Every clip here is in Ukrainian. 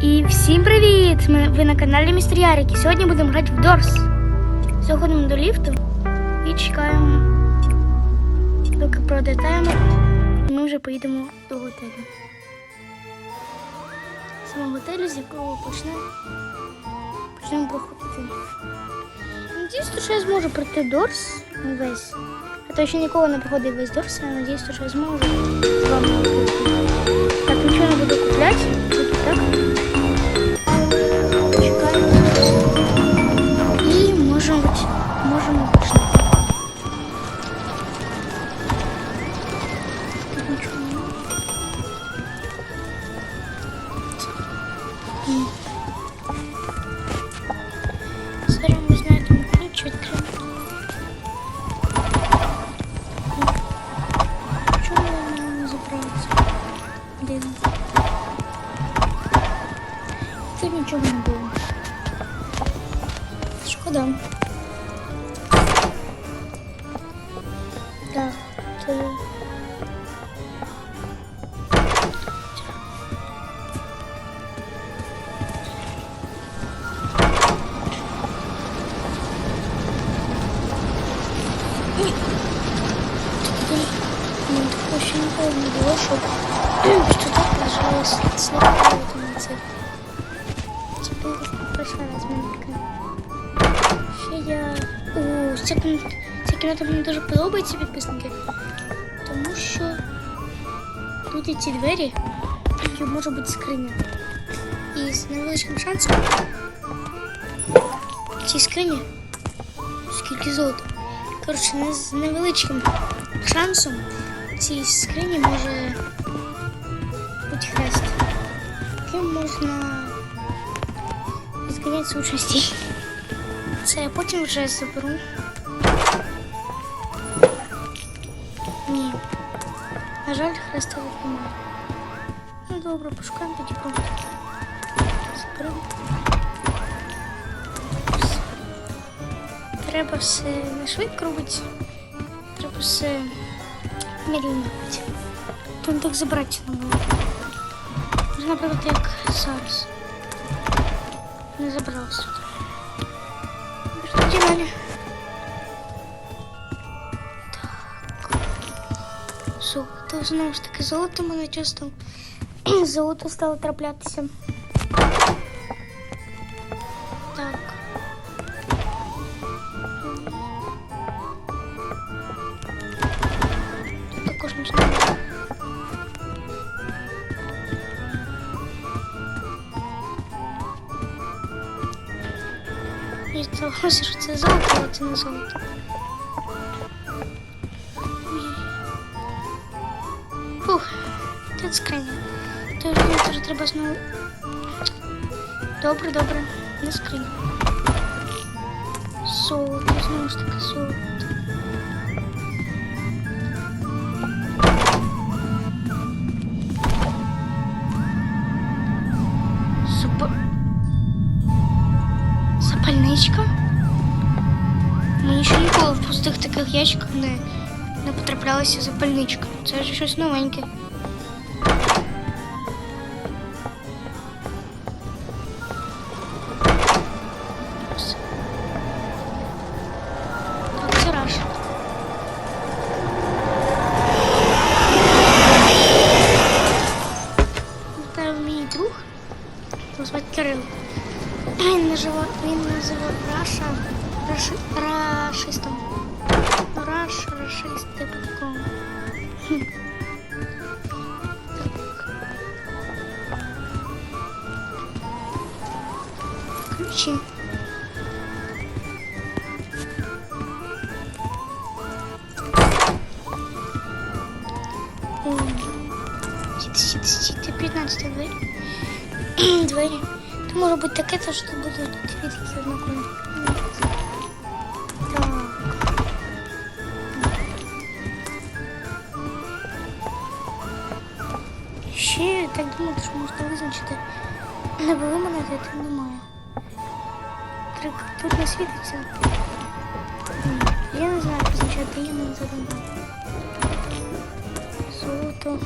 І всім привіт! Ми- Ви на каналі Містер Ярик. І сьогодні будемо грати в Дорс. Заходимо до ліфту і чекаємо, доки і ми вже поїдемо до готелю. Саме готелю, з якого почнемо почнемо проходити. Надіюсь, що я зможу пройти Дорс весь. А то ще ніколи не проходив весь Дорс, я надіюсь, що я зможу. Так, нічого не буду купляти. Тут нічого не було. Шкода. Ця кімната, ця кімната мені дуже подобається, підписники. Тому що тут є ці двері, і може бути скриня. І з невеличким шансом в цій скрині скільки золота. Коротше, з невеличким шансом в цій скрині може бути хрест. Яким можна зганяти участі. Це я потім вже заберу. На жаль, хреста тут немає. Ну добре, пошукаємо тоді. Заберемо. Треба все не швидко робити. Треба все медленно робити. То не так забрати не було. Наприклад, як зараз. Не забралась тут. Тоді далі. Золото. Знову ж таки, золото мене часто золото стало траплятися. Так. Тут також можна. І це золото, але це не золото. тут скриня. Тож мені теж треба знову. Добре, добре, не скриня. Золото, знову ж таки золото. Супер. Запальничка? Мені ще ніколи в пустих таких ящиках не, не потраплялася запальничка. Це ж щось новеньке. Тепер мій друг, його звати Кирил. Він називав, він називав Раша раши, рашистом. Раш, рашист, типу. 15 двері. двері. То може бути таке, то що будуть дві такі однакові. Так. Ще так думаю, що можна визначити. Не було мене, тут немає. Трик тут не світиться. Я не знаю, як позначати, я не задумав. Золото.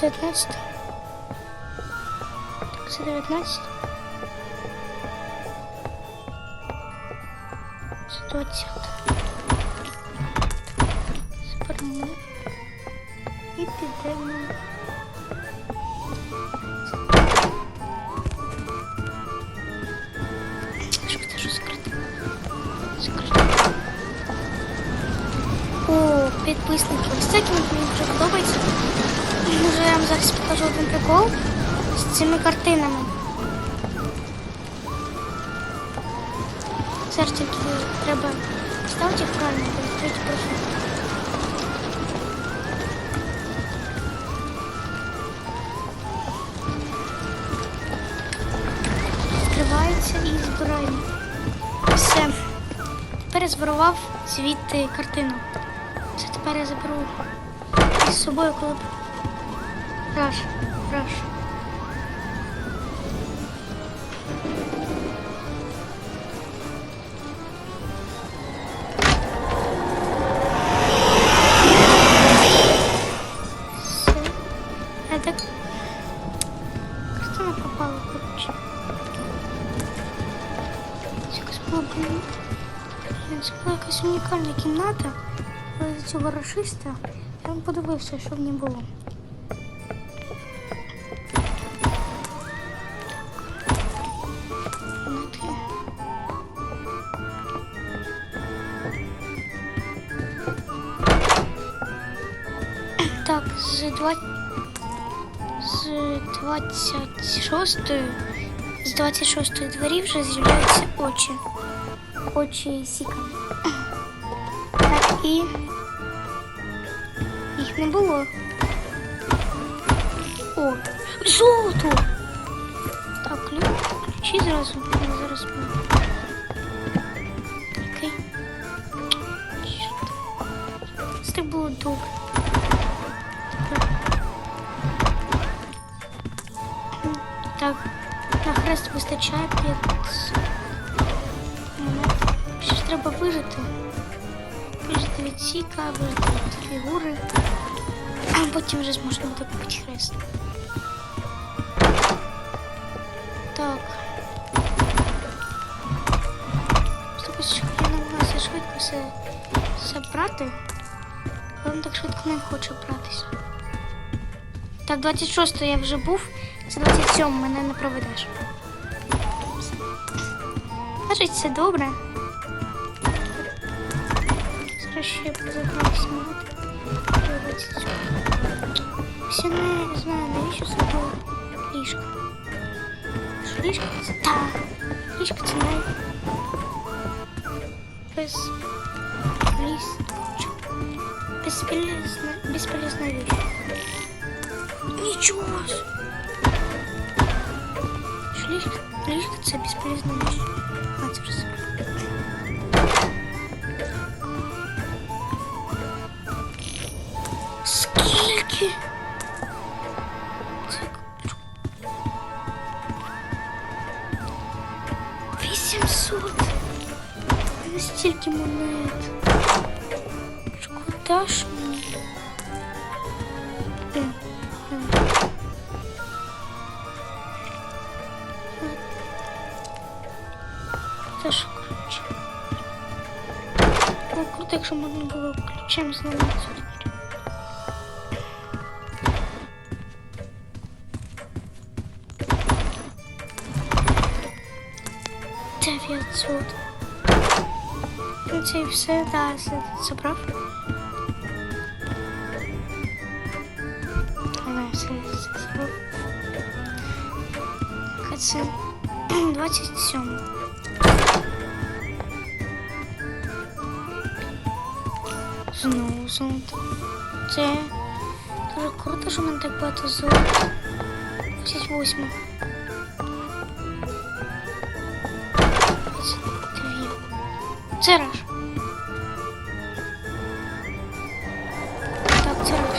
19. Так, це 19. 20. Зберемо. І підемо. Що це ж закрито? Закрито. О, підписники. Ось мені дуже подобається. Може, я вам зараз покажу один прикол з цими картинами. Зараз треба ставити їх правильно, бо відкрити профіль. Відкривається і збираємо. Все. Тепер я збирував звідти картину. Це тепер я заберу із собою, коли. Раш, раш. цього рашиста я вам подивився, що в ній було. Кімнати. Так, з 20... з 26 з 26 двері вже з'являються очі. Очі Сіка. Так, і їх не було. О, золото! Так, ключ, ключі зразу. Я зараз. Окей. Це так було добре. Тепер. Так, на хрест вистачає 5 монет. Ж треба вижити. Вижити від сіка, вижити від фігури. А потім вже зможемо купити хрест. Так. Що я намагалася швидко все забрати. Але він так швидко не хоче братися. Так, 26 я вже був, це 27 мене не проведеш. Значить, все добре. Зараз ще позагрався минути. Все не знаю, навіщо це було ліжко. Ліжко це так. Ліжко. Без... Ліс... Бесполезна... Бесполезна вещь. Ничего. Ліжко, ліжко це безполезна вещь. А, Скільки? Це Вісімсот. Не стільки монет. Шкода ж мені. Блін, блін. Це ж ключ. Було круто, якщо можна було ключем зламати Двері. 500. Ну, це і все, да, забрав. Ага, все, забрав. Це 27. Знову золото. Це дуже круто, що мене так багато золота. 28. Це раш. Так, це раш.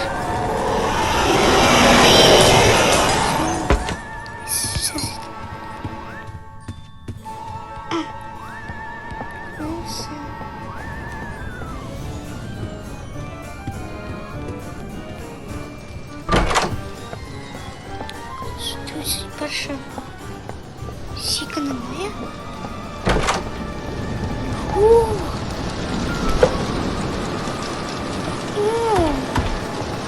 Щас. Ну, все. Щось перше. Сіка немає.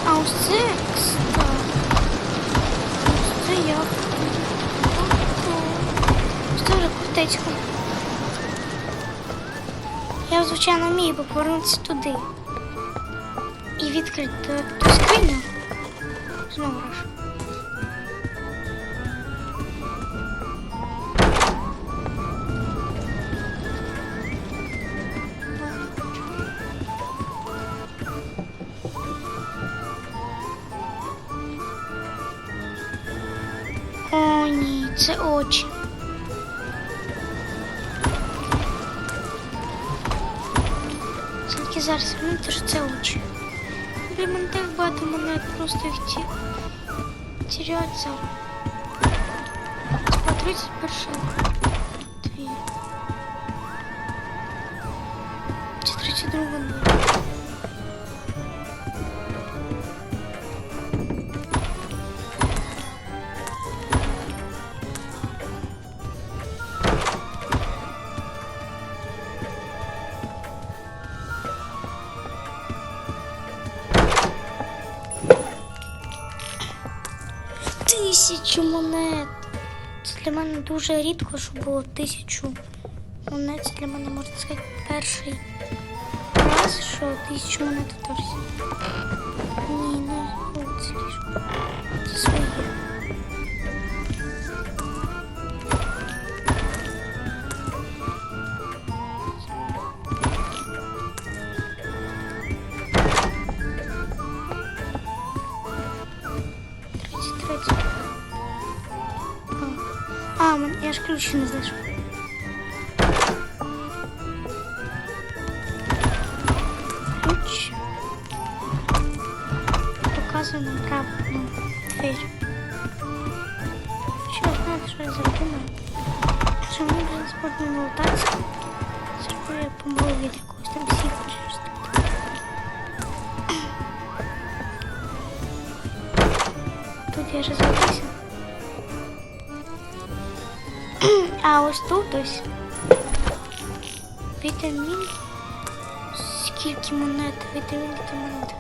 А ось це кстати. Ось я. Ось це вже куртечка. Я, звичайно, вмію повернутися туди. І відкрити ту скриню. Знову раз. Це очі. Тільки зараз розумієте, що це очі. Для мене так багато монет, просто їх ті... Це по 31 дві. Чи 32 дві. Тисячу монет. Це для мене дуже рідко, що було тисячу монет. Це для мене, можна сказати, перший раз, що тисячу монет в торсі. Ні, не це лише. А я ж ключ не залишив. Ключ. Показує нам правильну двері. Що знаєте, що я? Що мені вже спортні лутації. Зроблю я помогу від якогось там щось. Тут я вже А ось тут ось. Вітамін. Скільки монет? Вітамін та монет.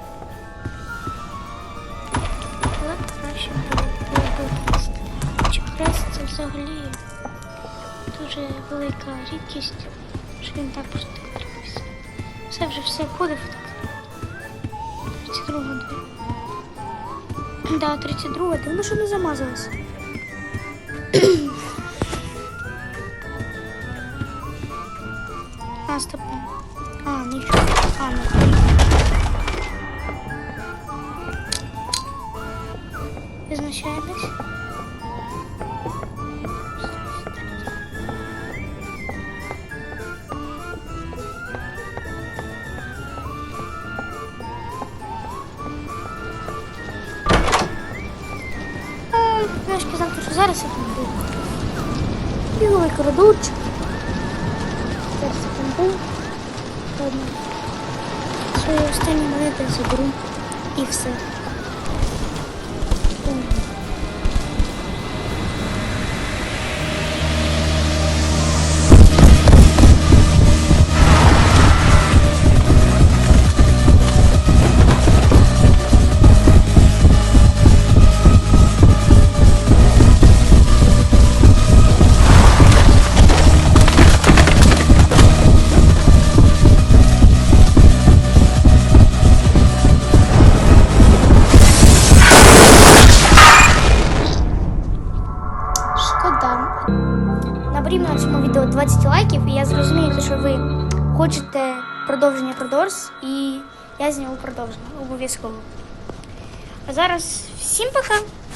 Але краще було було б хрест. Чи хрест це взагалі дуже велика рідкість, що він так просто так трапився. Все вже все так. 32 дві. Да, 32 дивно, що не замазалась. А, стоп. А, нічого. А, ну. Визначаємось. А, Я зараз я там буду. Біговий коридорчик. Зараз там був. Ладно. Свої останні монети заберу. І все. Обов'язково. А зараз всім пока!